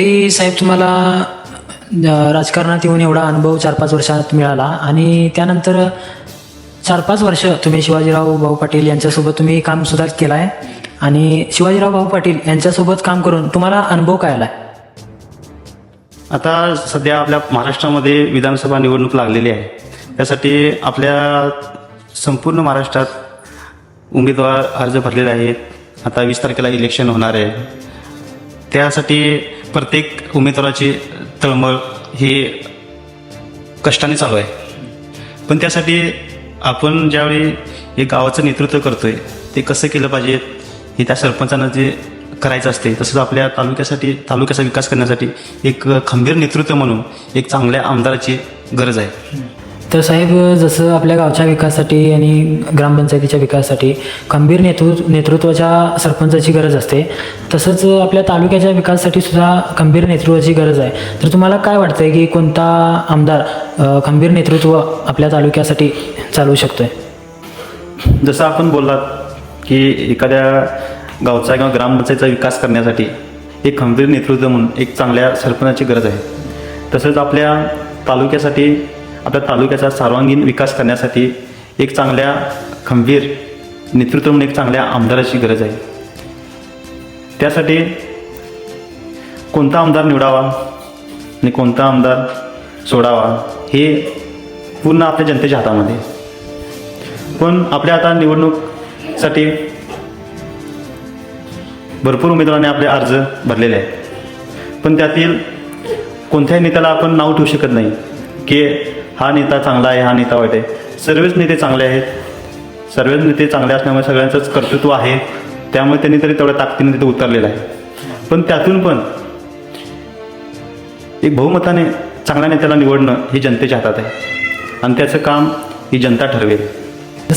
ते साहेब तुम्हाला राजकारणात येऊन एवढा अनुभव चार पाच वर्षात मिळाला आणि त्यानंतर चार पाच वर्ष तुम्ही शिवाजीराव भाऊ पाटील यांच्यासोबत तुम्ही काम सुद्धा केलं आहे आणि शिवाजीराव भाऊ पाटील यांच्यासोबत काम करून तुम्हाला अनुभव काय आला आहे आता सध्या आपल्या महाराष्ट्रामध्ये विधानसभा निवडणूक लागलेली आहे. त्यासाठी आपल्या संपूर्ण महाराष्ट्रात उमेदवार अर्ज भरलेले आहेत. आता वीस तारखेला इलेक्शन होणार आहे. त्यासाठी प्रत्येक उमेदवाराची तळमळ ही कष्टाने चालू आहे. पण त्यासाठी आपण ज्यावेळी एक गावाचं नेतृत्व करतोय ते कसं केलं पाहिजे हे त्या सरपंचानं जे करायचं असते तसंच आपल्या तालुक्यासाठी तालुक्याचा विकास करण्यासाठी एक खंबीर नेतृत्व म्हणून एक चांगल्या आमदाराची गरज आहे. तर साहेब जसं आपल्या गावच्या विकासासाठी आणि ग्रामपंचायतीच्या विकासासाठी खंबीर नेतृ नेतृत्वाच्या सरपंचाची गरज असते. तसंच आपल्या तालुक्याच्या विकासासाठी सुद्धा खंबीर नेतृत्वाची गरज आहे. तर तुम्हाला काय वाटतंय की कोणता आमदार खंबीर नेतृत्व आपल्या तालुक्यासाठी चालवू शकतोय? जसं आपण बोललात की एखाद्या गावचा किंवा ग्रामपंचायतीचा विकास करण्यासाठी एक खंबीर नेतृत्व म्हणून एक चांगल्या सरपंचाची गरज आहे. तसंच आपल्या तालुक्यासाठी आपल्या तालुक्याचा सर्वांगीण विकास करण्यासाठी एक चांगल्या खंबीर नेतृत्व म्हणून एक चांगल्या आमदाराची गरज आहे. त्यासाठी कोणता आमदार निवडावा आणि कोणता आमदार सोडावा हे पूर्ण आपल्या जनतेच्या हातामध्ये पण आपल्या आता निवडणूकसाठी भरपूर उमेदवारांनी आपले अर्ज भरलेले आहेत. पण त्यातील कोणत्याही नेत्याला आपण नाव ठेवू शकत नाही की हा नेता चांगला आहे हा नेता वाईट आहे. सर्वच नेते चांगले आहेत. सर्वच नेते चांगले असल्यामुळे सगळ्यांचंच कर्तृत्व आहे. त्यामुळे त्यांनी तरी तेवढ्या ताकदीने तिथे उतरलेलं आहे. पण त्यातून पण एक बहुमताने चांगल्या नेत्याला निवडणं हे जनतेच्या हातात आहे. आणि त्याचं काम ही जनता ठरवेल.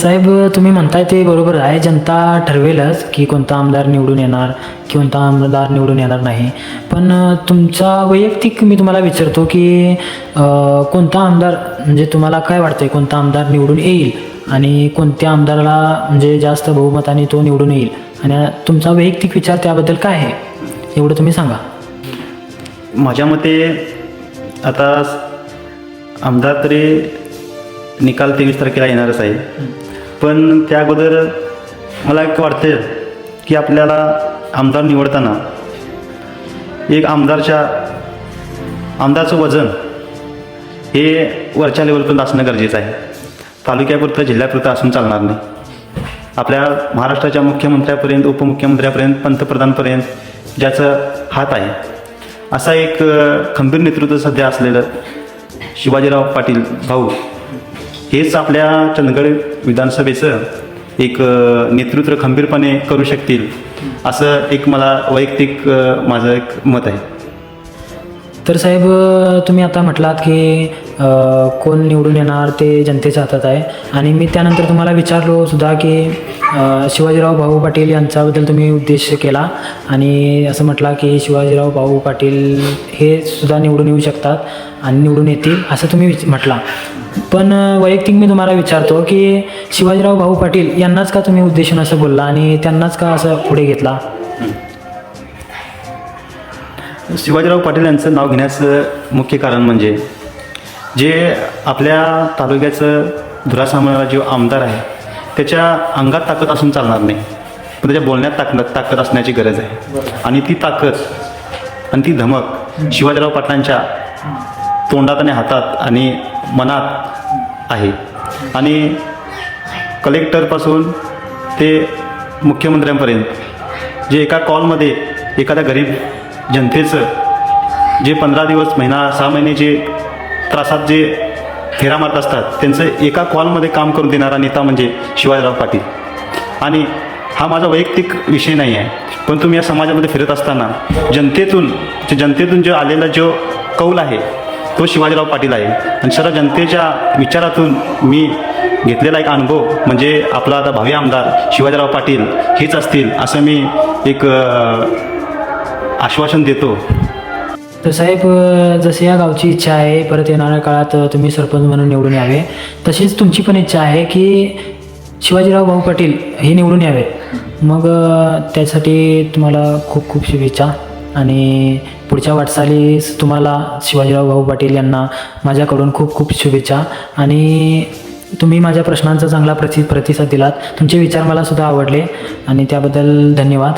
साहेब तुम्ही म्हणताय ते बरोबर आहे. जनता ठरवेलच की कोणता आमदार निवडून येणार कोणता आमदार निवडून येणार नाही. पण तुमचा वैयक्तिक मी तुम्हाला विचारतो की कोणता आमदार म्हणजे तुम्हाला काय वाटतंय कोणता आमदार निवडून येईल? आणि कोणत्या आमदाराला म्हणजे जास्त बहुमताने तो निवडून येईल? आणि तुमचा वैयक्तिक विचार त्याबद्दल काय आहे? एवढं तुम्ही सांगा. माझ्या मते आता आमदार तरी निकाल तेवीस तारखेला येणारच आहे. पण त्या अगोदर मला एक वाटते की आपल्याला आमदार निवडताना एक आमदारच्या आमदारचं वजन हे वरच्या लेवलपर्यंत असणं गरजेचं आहे. तालुक्यापुरतं जिल्ह्यापुरतं असून चालणार नाही. आपल्या महाराष्ट्राच्या मुख्यमंत्र्यापर्यंत उपमुख्यमंत्र्यापर्यंत पंतप्रधानपर्यंत ज्याचं हात आहे असा एक खंबीर नेतृत्व सध्या असलेलं शिवाजीराव पाटील भाऊ हेच आपल्या चंदगड विधानसभेचं एक नेतृत्व खंबीरपणे करू शकतील असं एक मला वैयक्तिक माझं एक मत आहे. तर साहेब तुम्ही आता म्हटलात की कोण निवडून येणार ते जनतेच्या हातात आहे. आणि मी त्यानंतर तुम्हाला विचारलो सुद्धा की शिवाजीराव भाऊ पाटील यांच्याबद्दल तुम्ही उद्देश केला. आणि असं म्हटला की शिवाजीराव भाऊ पाटील हे सुद्धा निवडून येऊ शकतात आणि निवडून येतील असं तुम्ही म्हटला. पण वैयक्तिक मी तुम्हाला विचारतो की शिवाजीराव भाऊ पाटील यांनाच का तुम्ही उद्देशून असं बोलला आणि त्यांनाच का असं पुढे घेतला? शिवाजीराव पाटील यांचं नाव घेण्याचं मुख्य कारण म्हणजे जे आपल्या तालुक्याचं धुरा सांभाळणारा जो आमदार आहे त्याच्या अंगात ताकद असून चालणार नाही. पण त्याच्या बोलण्यात ताकद ताकद असण्याची गरज आहे. आणि ती ताकद आणि ती धमक शिवाजीराव पाटलांच्या तोंडात आणि हातात आणि मनात आहे. आणि कलेक्टरपासून ते मुख्यमंत्र्यांपर्यंत जे एका कॉलमध्ये एखाद्या गरीब जनतेचं जे पंधरा दिवस महिना सहा महिने जे त्रासात जे फेरा मारत असतात त्यांचं एका कॉलमध्ये काम करून देणारा नेता म्हणजे शिवाजीराव पाटील. आणि हा माझा वैयक्तिक विषय नाही आहे पण तुम्ही या समाजामध्ये फिरत असताना जनतेतून जनतेतून जो आलेला जो कौल आहे तो शिवाजीराव पाटील आहे. आणि सर्व जनतेच्या विचारातून मी घेतलेला एक अनुभव म्हणजे आपला आता भावी आमदार शिवाजीराव पाटील हेच असतील असं मी एक आश्वासन देतो. तर साहेब जसे या गावची इच्छा आहे परत येणाऱ्या काळात तुम्ही सरपंच म्हणून निवडून यावे. तशीच तुमची पण इच्छा आहे की शिवाजीराव भाऊ पाटील हे निवडून यावे. मग त्यासाठी तुम्हाला खूप खूप शुभेच्छा. आणि पुढच्या वाटचालीस तुम्हाला शिवाजीराव भाऊ पाटील यांना माझ्याकडून खूप खूप शुभेच्छा. आणि तुम्ही माझ्या प्रश्नांचा चांगला प्रति प्रतिसाद दिलात. तुमचे विचार मला सुद्धा आवडले. आणि त्याबद्दल धन्यवाद.